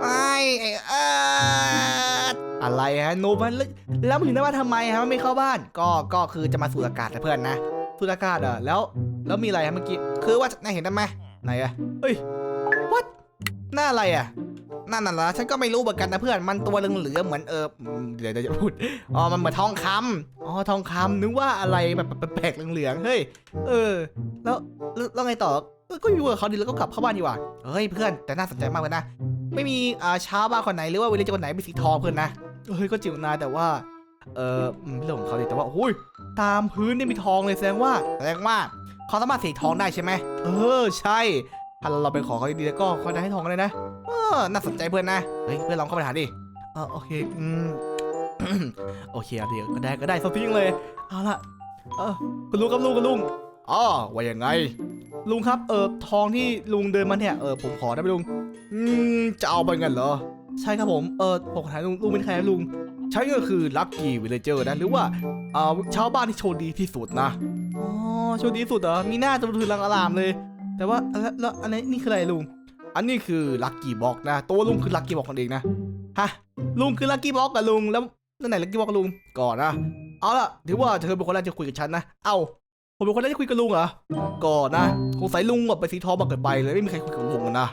ไม่ไอ้เออะไรฮะโนมันแล้วแล้วมึงถึงได้มาทำไมฮะมันไม่เข้าบ้าน ก็ก็คือจะมาสูดอากาศนะเพื่อนนะสูดอากาศเหรอแล้ว แล้วมีอะไรฮะเมื่อกี้คือว่าน่าเห็นได้ไหมไหนอะเฮ้ย what หน้าอะไรอะนั่นน่ะเหรอฉันก็ไม่รู้เหมือนกันนะเพื่อนมันตัวเหลืองๆเหมือนเอออืมเดี๋ยวเดี๋ยวจะพูดอ๋อมันเหมือนทองคำอ๋อทองคำนึกว่าอะไรแบบแปลกๆเหลืองๆเฮ้ยเออ แล้วแล้วไงต่อเออก็อยู่กับเขาดีแล้วก็กลับเข้าบ้านดีกว่าเฮ้ยเพื่อนแต่น่าสนใจมากเลยนะ ไม่มีอ่าช้าบ้าคนไหนหรือว่าวิลเลจคนไหนมีสีทองเพื่อนนะเฮ้ยก็จิ๋วนาแต่ว่า เอออืมเรื่องของเขาดิแต่ว่าโอ้ยตามพื้นนี่มีทองเลยแสดงว่าแสดงว่าเขาสามารถสกทองได้ใช่ไหมเออใช่ถ้าเราไปขอเขาดีๆแล้วก็เขาจะให้ทองเลยนะเออน่าสนใจเพื่อนนะเฮ้ยเพื่อนลองเข้าไปหาดิเออโอเคอืมโอเคอาเดี๋ยวก็ได้ก็ได้สักทีเลยเอาละเออคุณลุงครับลุงคุณลุงอ๋อว่ายังไง ลุงครับเออทองที่ลุงเดินมาเนี่ยเออผมขอได้ไหมลุง อืมจะเอาไปกันเหรอ ใช่ครับผม เออผมขอถามลุงลุงเป็นใครนะลุงใช่ก็คือลัคกี้วิลเลเจอร์นะ หรือว่าเอ่อชาวบ้านที่โชคดีที่สุดนะ อ๋อโชคดีที่สุดเหรอ มีหน้าจะมาถือลังอารามเลย แต่ว่าแล้วแล้วอันนี้นี่คืออะไรลุง อันนี้คือลัคกี้บ็อกนะ ตัวลุงคือลัคกี้บ็อกคนเองนะ ฮะ ลุงคือลัคกี้บ็อกกับลุง แล้วนั่นไหนลัคกี้บ็อกกับลุง ก่อนนะ เอาล่ะถือว่าเธอเป็นคนแรกที่คุยกับฉันนะ เอ้าผมเป็นคนแรกที่คุยกับลุงเหรอ ก่อนนะสงสัยลุงแบบไปสีทองมาเกิดไปเลยไม่มีใครคุยกับลุงกันนะ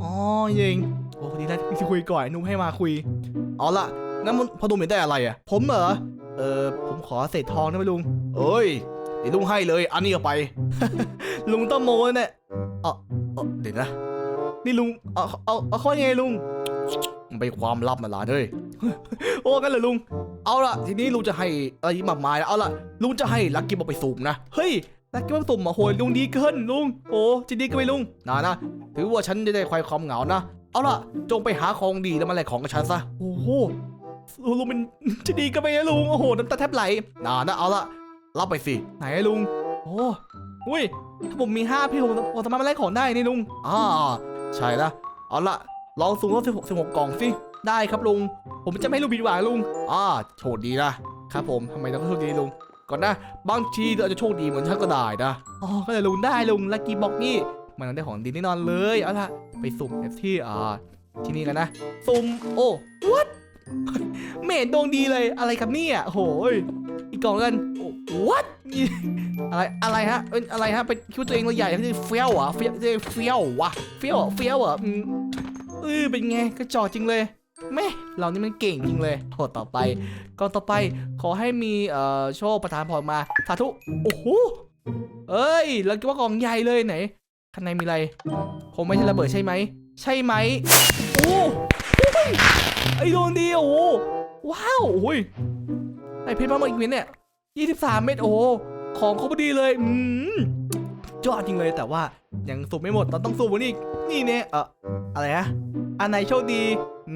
อ๋อเองโอ้ดีนะที่คุยก่อนนุ่มให้มาคุย เอาล่ะงั้นมันพอดุมอยากได้อะไรอะ ผมเหรอ เออผมขอเศษทองได้ไหมลุง เอ้ยเดี๋ยวลุงให้เลย อันนี้เอาไป ลุงต้องโมเนี่ยเออเออเดี๋ยวนะ นี่ลุง เอาเอาเอาข้อยังไงลุงมันเป็นความลับมาลาเฮ้ยโอ้กันเลยลุง เอาล่ะทีนี้ลุงจะให้อะไรมากมายแล้วเอาล่ะลุงจะให้ลักกี้บอกไปสุ่มนะ เฮ้ย ลักกี้บอกสุ่มอะโหยลุงดีเกินลุงโอ้จะดีเกันไปลุงนะนะถือว่าฉันจะได้คลายความเหงานะเอาล่ะ จงไปหาของดีแล้วมาแลกของกับฉันซะโอ้โหลุงมันจะดีเกันไปนะลุงโอ้โหน้ำตาแทบไหลนะนะเอาล่ะรับไปสิไหนอะลุงโอ้อุ้ยถ้าผมมีห้าพี่ผมผมสามารถมาแลกของได้นี่ลุงอ่าใช่ละเอาล่ะลองสุ่มรอบสิบหกสิบหกกล่องสิได้ครับลุง ผมจะไม่ให้ลุงผิดหวังลุงอ่าโชคดีนะครับผมทำไมต้องโชคดีลุง ก่อนนะ บางทีเราจะโชคดีเหมือนฉันก็ได้นะ อ๋อ ก็เลยลุงได้ลุงลักกี้บ็อกนี่ มันได้ของดีแน่นอนเลย เอาล่ะ ไปสุ่มที่อ่าที่นี่กันนะ สุ่ม โอ้ what ไม่เห็นดวงดีเลย อะไรครับเนี่ยโอ้โหยอีกกล่องกันโอ้ what นี่อะไร อะไรฮะเป็นอะไรฮะ เป็นคิดว่าตัวเองเราใหญ่ที่เฟี้ยวเหรอะเฟี้ยวเฟี้ยววะเฟี้ยวเฟี้ยวอะอืมเออเป็นไงกระจอกจริงเลยแม่ เรานี่มันเก่งจริงเลยโหต่อไปก่อนต่อไปขอให้มีเอ่อโชคประทานพรมาสาธุโอ้โหเอ้ยแล้วก็ว่ากล่องใหญ่เลยไหนข้างในมีอะไรคงไม่ใช่ระเบิดใช่ไหมใช่ไหมโอ้โอ้ยไอ้โดนดีโอ้ว้าวโอ้ยไอ้เพชรมาเมื่ออีกเม็ดเนี่ย23เม็ดโอ้ของครบพอดีเลยอืมยอดจริงเลยแต่ว่ายังสูบไม่หมดเราต้องสูบวันนี้อีก นี่เนี่ยเอ่ออะไรนะอันไหนโชคดี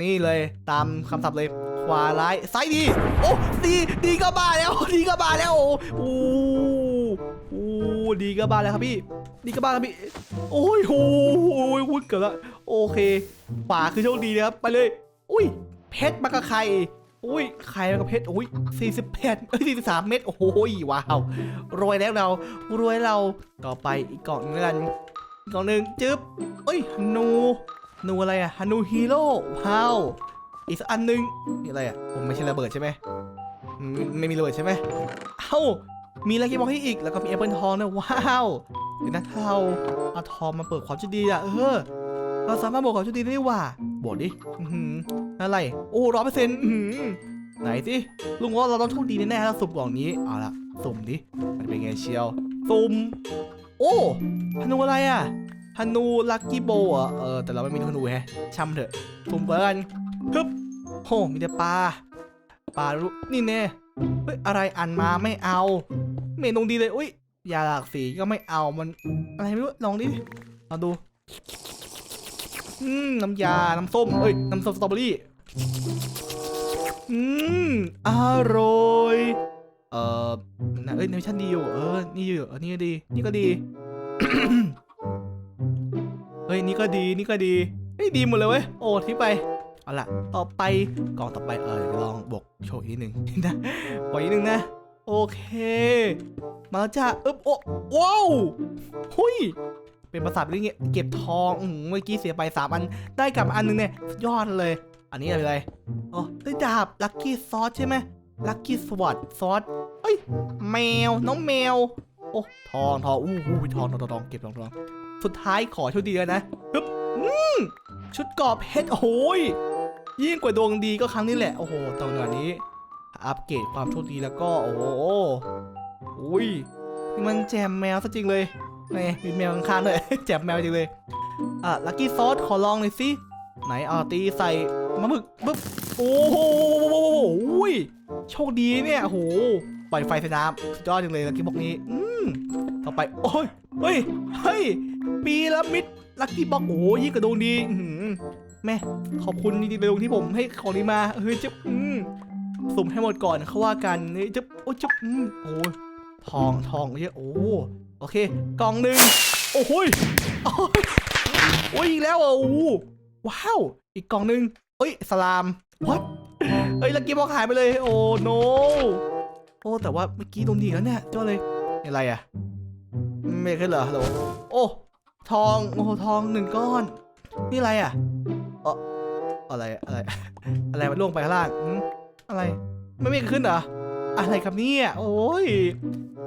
นี่เลยตามคำศัพท์เลย ขวาร้ายซ้ายดี โอ้ดีดีก็บาแล้ว ดีก็บาแล้ว โอ้โอ้โอ้ดีก็บาแล้วครับพี่ดีก็บาแล้วพี่ โอ้ยโอ้ยวุ้นเกือบแล้วโอเค ขวาคือโชคดีนะครับ ไปเลย อุ้ย เพชรมากับไข่อุ้ยไข่มากับเพชรอุ้ยสี่สิบแปดเอ้ยสี่สิบสามเม็ดโอ้โหว้าว รวยแล้วเรา รวยเรา ต่อไปอีกกล่องนึงแล้วกัน อีกกองหนึ่งจึ๊บเอ้ยฮันนูนูอะไรอะฮันูฮีโร่ว้าวอีกสักอันหนึ่งนี่อะไรอะผมไม่ใช่ระเบิดใช่ไหมไม่มีระเบิดใช่ไหมเอ้ามีอะไรกี่บอกให้อีกแล้วก็มีแอปเปิลทองนะว้าวเดี๋ยวนะถ้าเราเอาทองมาเปิดความโชคดีอะเออเราสามารถบอกความโชคดีได้ว่าบอกดิอื้อหืออะไรโอ้ร้อยเปอร์เซ็นต์ไหนสิลุงว่าเราต้องโชคดีแน่ๆถ้าสุ่มกล่องนี้เอาละสุ่มดิมันเป็นไงเชียวสุ่ม โอ้ฮันนูอะไรอะฮันนูลักกี้โบอะเออแต่เราไม่มีฮันนูแฮะช่ำเถอะทุ่มเปิดกันฮึบโหมีแต่ปลาปลารู้นี่แน่เฮ้ยอะไรอ่านมาไม่เอา เมนูดีเลยอุ้ยยาหลากสีก็ไม่เอามัน อะไรไม่รู้ลองดิลองดูอืมน้ำยา น้ำส้มเอ้ยน้ำส้มสตรอเบอรี่อืมอร่อย เออ นะเอ้ยเนชั่นดีอยู่เออนี่อยู่เออนี่ก็ดี นี่ก็ดีเฮ้ยนี่ก็ดีนี่ก็ดีเฮ้ยดีหมดเลยเว้ยโอ้ที่ไปเอาล่ะต่อไปกล่องต่อไปเออลองบวกโชว์อีกนิดหนึ่งนะบวกอีกนิดนึงนะโอเค มาแล้วจ้าอึ๊บโอ้ว้าวหุยเป็นประสาเป็นเงี้ยเก็บทองอืมเมื่อกี้เสียไปสามอันได้กลับมาอันหนึงเนี่ยยอดเลย อันนี้อะไรอ๋อได้ดาบลัคกี้ซอสใช่ไหมลัคกี้สวัสดซอส แมว น้องแมว โอ้ ทองทองอู้หูทองทองทองทองเก็บทองทอง สุดท้ายขอโชคดีแล้วนะปึ๊บอืมชุดกรอบเพชรโอ้ย ยิ่งกว่าดวงดีก็ครั้งนี้แหละ โอ้โหตอนนี้ อัปเกรดความโชคดีแล้วก็ โอ้โหอุ้ย มันแจมแมวซะจริงเลยนี่มีแมวข้างๆด้วยแจมแมวจริงเลย อะ ลัคกี้ซอสขอลองหน่อยสิ ไหนเอาตีใส่มะมึกปึ๊บ โอ้โหโอุ้ย โชคดีเนี่ยโอ้โห ล่อยไฟใส่น้ำสุดยอดจริงเลยลัคกี้บ็อกนี้ อืมต่อไป โอ้ย เฮ้ย เฮ้ย ปีละมิดลัคกี้บ็อกโอ้ยยิ่งกระดวงดีอื้อหือแม่ขอบคุณจริงๆเลยที่ผมให้ของนี้มา เฮ้ยจะอืมสุ่มให้หมดก่อนเขาว่ากันนี่จะโอ้ยจะอืมโอ้ยทองทองเยอะโอ้โอเค กล่องหนึ่งโอ้โหยโอ้ยโอ้ยอีกแล้วอะโอ้ว้าว อีกกล่องหนึ่งเอ้ยสลามวัดเอ้ยลักกี้บอกหายไปเลย โอ้โน อ้แต่ว่าเมื่อกี้โดนดีแล้วเนี่ยเจ้าเลยอะไรอะ ไม่ขึ้นเหรอฮัลโหลโอ้ทองโอ้ทองหนึ่งก้อน นี่อะไรอะเอออะไรอะไร อะไรมันล่วงไปข้างล่างอืมอะไรไม่มีขึ้นเหรออะไรครับเนี่ยโอ้ย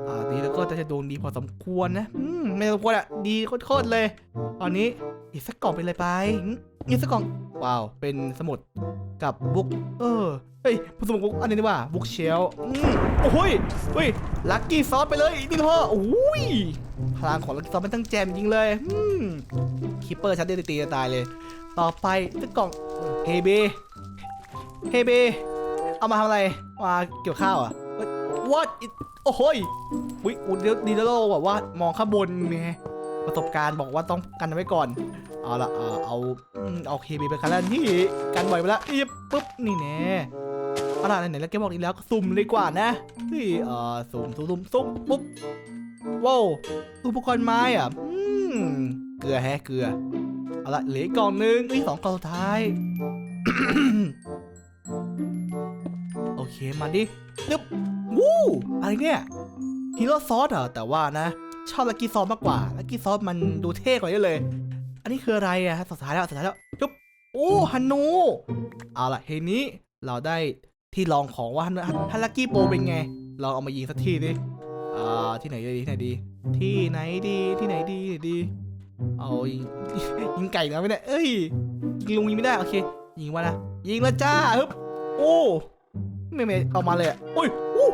อ่าดีแล้วก็จะดวงดีพอสมควรนะอืมไม่สมควรอะดีโคตรๆเลย ตอนนี้อีกสักกล่องเป็นอะไรไป อืมอีกสักกองว้าว เป็นสมุดกับบุ๊กเออ เฮ้ยผสมบุ๊กอันนี้ดีกว่าบุ๊กเชลอืมโอ้ยเฮ้ยลัคกี้ซอสไปเลยนี่พ่อโอ้ยพลังของลัคกี้ซอสมันตั้งแจมจริงเลยอืมคิปเปอร์ชัดเดนตีตายเลย ต่อไปสักกล่องเฮเบเฮเบเอามาทำอะไร มาเกี่ยวข้าวอะ what it โอ้โหยวิอุดดีโลแบบว่ามองข้างบนไง ประสบการณ์บอกว่าต้องกันไว้ก่อน เอาละเอาเอาเอาเคบีไปคันแรกที่กันบ่อยไปแล้วอีบปุ๊บนี่แน่เอาละไหนๆแล้วแกบอกอีกแล้วสุ่มเลยกว่านะเฮ้ยเอ่อสุ่มสุ่มสุ่มสุ่มปุ๊บว้าวอุปกรณ์ไม้อะอืมเกลือแฮะเกลือเอาละเหลืออกกล่องนึงอ้ยสองกล่องสุดท้ายโอเคมาดินึบวู้อะไรเนี่ยฮีโร่ซอสเหรอแต่ว่านะ ชอบลักกี้ซอสมากกว่าลักกี้ซอสมันดูเท่กว่าเยอะเลย อันนี้คืออะไรอะสุดท้ายแล้วสุดท้ายแล้วจุ๊บโอ้ฮันนูเอาล่ะเฮนี้เราได้ที่ลองของว่าฮันฮันลักกี้โปรเป็นไงลองเอามายิงสักทีดิอ่าที่ไหนดีที่ไหนดี ที่ไหนดีที่ไหนดีดี เอายิงไก่นะไม่ได้ เอ้ยยิงลุงยิงไม่ได้โอเค ยิงมานะยิงแล้วจ้าฮึบโอ้ไม่ไม่เอามาเลยอะโอ้ยอู้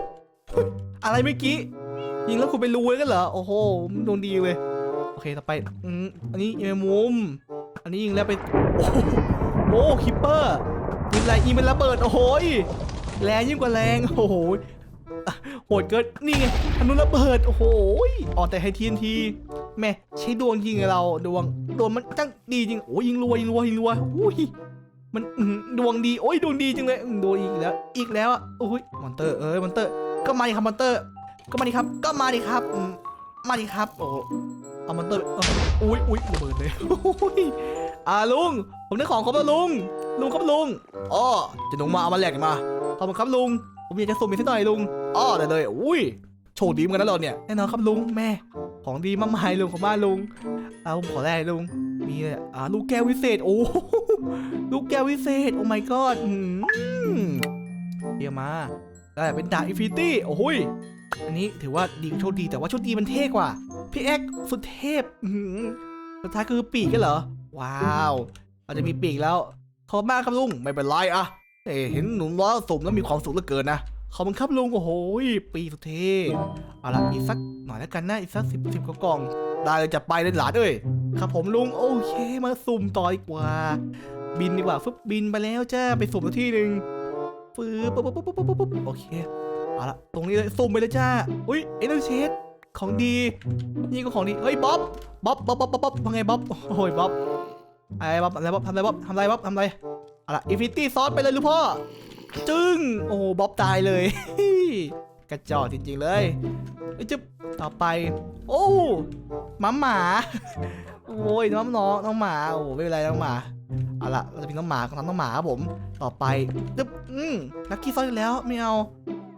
เฮ้ยอะไรเมื่อกี้ ยิงแล้วคุณไปรูเลยกันเหรอ โอ้โหโดนดีเลยโอเค ต่อไป อืมอันนี้เอมมุม อันนี้ยิงแล้วไป โอ้โหโอ้คิปเปอร์ยิงอะไรยิงเป็นระเบิด โอ้โหยแรงยิ่งกว่าแรง โอ้โห โหดเกิน นี่ไงอนนู้นระเบิด โอ้โหยออกแต่ให้ทีนที แม่ใช้ดวงยิงเรา ดวง ดวงมันจังดีจริง โอ้ยยิงรัวยิงรัวยิงรัวอุ้ยมันดวงดี โอ้ยดวงดีจังเลยดวงอีกแล้ว อีกแล้วอะโอ้ยมอนเตอร์ เอ้ยมอนเตอร์ ก็มาดิครับมอนเตอร์ ก็มาดิครับ ก็มาดิครับ มาดิครับ โอ้เอามอนเตอร์อออุ้ยอุ้ยระเบิดเลยอุ้ยอ่าลุง ผมได้ของครบลุง ลุงครับลุงอ๋อจะหนุ่มาเอามาแลกมา ขอบคุณครับลุง ผมอยากจะส่งอีกสักหน่อยลุงอ๋อได้เลย อุ้ย โชคดีเหมือนกันนะเราเนี่ย แน่นอนครับลุงแม่ ของดีมากมายลุงของบ้านลุงเอาผมขอแรกลุง มีอ่าลูกแก้ววิเศษ โอ้ ลูกแก้ววิเศษ โอ้ my god เดี๋ยวมาได้เป็นดาบอินฟินิตี้ โอ้ย อันนี้ถือว่าดีโชคดีแต่ว่าโชคดีมันเท่กว่า พี่เอ็กสุดเทพสุดท้ายคือปีกกันเหรอ ว้าวเราจะมีปีกแล้วขอบคุณมากครับลุงไม่เป็นไรอะเอ้เห็นหนุ่มล้อสมแล้วมีความสุขเหลือเกินนะขอบคุณครับลุงโอ้โหปีกสุดเท่เอาละอีกสักหน่อยแล้วกันนะอีกสักสิบสิบกล่อง ได้เลยจะไปเลยหลานเอ้ยครับผมลุงโอเคมาสุ่มต่อดีกว่า บินดีกว่าฟึบบินไปแล้วจ้าไปสุ่มที่หนึ่งฟืบปุ๊บปุ๊บปุ๊บปุ๊บปุ๊บโอเค เอาละตรงนี้เลยสุ่มไปเลยจ้า อุ้ยเอ็นเชดของดี นี่ก็ของดี เฮ้ยบ๊อบ บ๊อบบ๊อบบ๊อบบ๊อบบ๊อบว่าไงบ๊อบ โอ้ยบ๊อบไอ้บ๊อบอะไรบ๊อบทำอะไรบ๊อบทำอะไรบ๊อบทำอะไรเอาละอินฟินิตี้ซอสไปเลยลูกพ่อ จึ้ง โอ้โหบ๊อบตายเลย กระจอกจริงๆเลยเอ้ยจะต่อไป โอ้หมาหมา โอ้ยน้องน้องน้องหมา โอ้ไม่เป็นไรน้องหมาเอาละเราจะเป็นน้องหมาของน้องหมาครับผม ต่อไปตึ๊บอืมลักกี้ซอสแล้วไม่เอา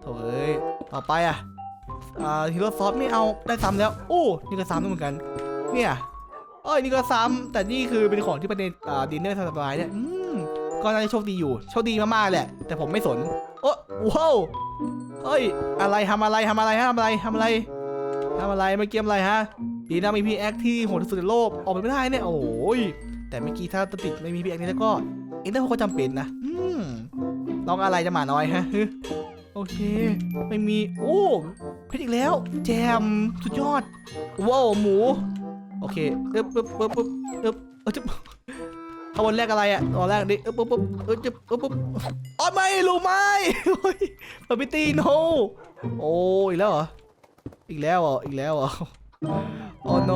ถเอ้ยต่อไปอะอ่าฮีโร่ซอสไม่เอาได้ซ้ำแล้ว โอ้นี่ก็ซ้ำด้วยเหมือนกัน เนี่ยเอ้ยนี่ก็ซ้ำแต่นี่คือเป็นของที่ประเด็นอ่าดินเนอร์สบายเนี่ยอืมก็น่าจะโชคดีอยู่โชคดีมากๆแหละ แต่ผมไม่สนโอ้ว้าวเอ้ยอะไรทำอะไรทำอะไรฮะทำอะไรทำอะไรทำอะไรเมื่อกี้อะไรฮะดีนะมีพีแอคที่โหดที่สุดในโลกออกไปไม่ได้เนี่ยโอ้ยแต่เมื่อกี้ถ้าติดไม่มีพีแอคนี้แล้วก็เอ็นเตอร์โฮก็จำเป็นนะอืมลองอะไรจะหมาน้อยฮะ โอเค ไม่มี โอ้เพชรอีกแล้ว แจม สุดยอด ว้าวหมู โอเคปึ๊บปึ๊บปึ๊บปึ๊บปึ๊บเออจะเอาวันแรกอะไรอะตอนแรกดิปึ๊บปึ๊บปึ๊บเออจะปึ๊บปึ๊บอ๋อไม่ลูกไม่โอ้ยปาปิตีโนโอ้อีกแล้วเหรอ อีกแล้วเหรอ อีกแล้วเหรอโอ้โน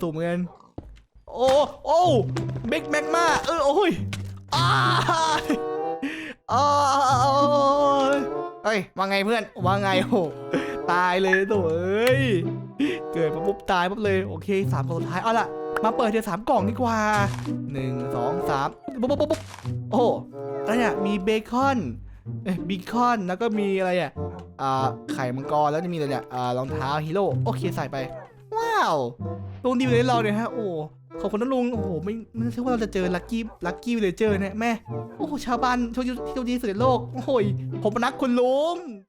สูงเหมือนโอ้โอ้บิ๊กแมกมาเออโอ้ยอ้าอ้า เฮ้ยว่าไงเพื่อนว่าไงโอ้ตายเลยตัวเอ้ยเกิดมาปุ๊บตายปุ๊บเลยโอเคสามกล่องสุดท้ายเอาล่ะมาเปิดทีละสามกล่องดีกว่าหนึ่งสองสามปุ๊บปุ๊บปุ๊บปุ๊บโอ้อะไรเนี่ยมีเบคอนเอ้ยบีคอนแล้วก็มีอะไรอะอ่าไข่มังกรแล้วจะมีอะไรเนี่ยอ่ารองเท้าฮีโร่โอเคใส่ไปว้าว ลุงดีเลยเราเนี่ยฮะโอ้ขอบคุณนะลุงโอ้โหไม่ไม่ใช่ว่าเราจะเจอลัคกี้ลัคกี้เลยเจอเนี่ยแม่โอ้โหชาวบ้านโชคดีที่โชคดีสุดในโลกโอ้ยผมรักคุณลุง